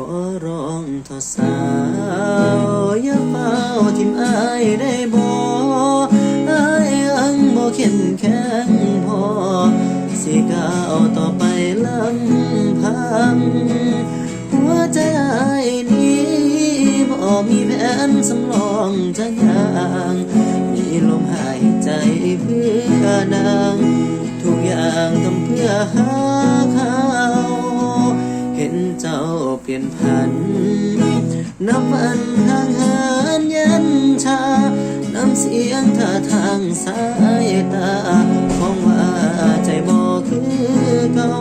ขอร้องทอสาวอย่าเฝ้าทิมอายได้บ่อายยังบ่เข้มแข็งพอสิก้าวต่อไปลำพัง หัวใจอายนี้บ่มีแผนสำรองจะย่างมีลมหายใจเพื่อนางทุกอย่าง ยนผัน นับวันห่างหินย็นชา น้ำเสียงท่าทางสายตา ของว่าใจบ่คือเก่า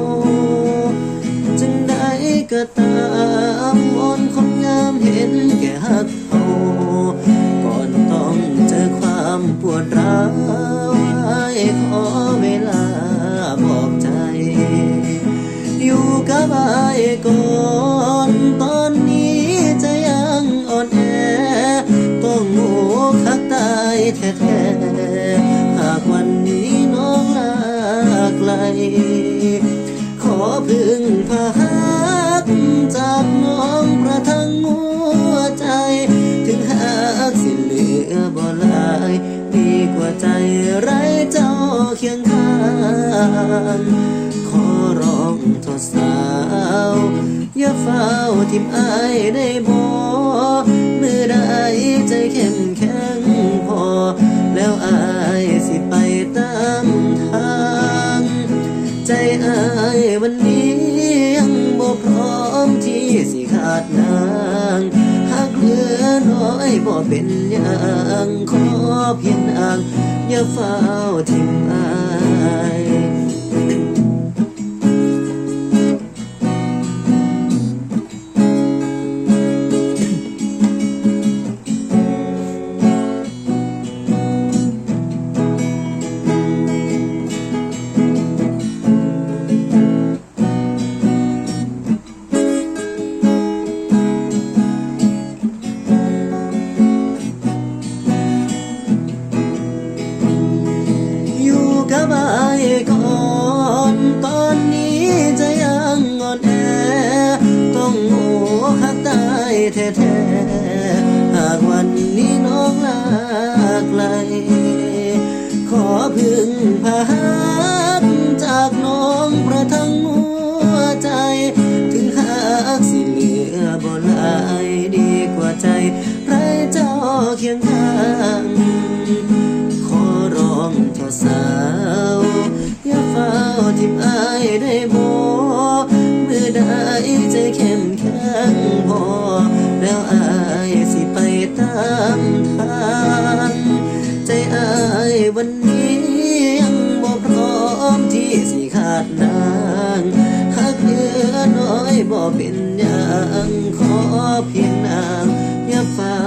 จึงได้ก็ตามวอนคนงามเห็นแก่หักเขาก่อนต้องเจอความปวดร้าวให้ขอเวลาบอกใจ อยู่กับอายก่อน แท้ๆหากวันนี้น้องลาไกล ขอพึ่งพาหักจากน้องประทังหัวใจ ถึงหากสิเหลือบ่ลายดีกว่าใจไร้เจ้าเคียงข้างขอร้องทดสาว อย่าเฝ้าทิมอายได้บ่ อายสิไปตามทาง ใจอายวันนี้ยังบ่พร้อมที่สิขาดนางหากเหลือน้อยบ่เป็นอย่างขอเพียงนางอย่าเฝ้าทิมอายอยู่ แท้ๆหากวันนี้น้องลาไกล ขอพึ่งพาหักจากน้องประทังหัวใจ ถึงหากสิเหลือบ่ลายดีกว่าใจไรเจ้าเคียงข้างขอร้องทอสาวอย่าเฝ้าทิมอายได้บ่มือใด วันนี้ยังบ่พร้อมที่สิขาดนางหากเหลือน้อยบ่เป็นอย่างขอเพียงนางอย่าเฝ้า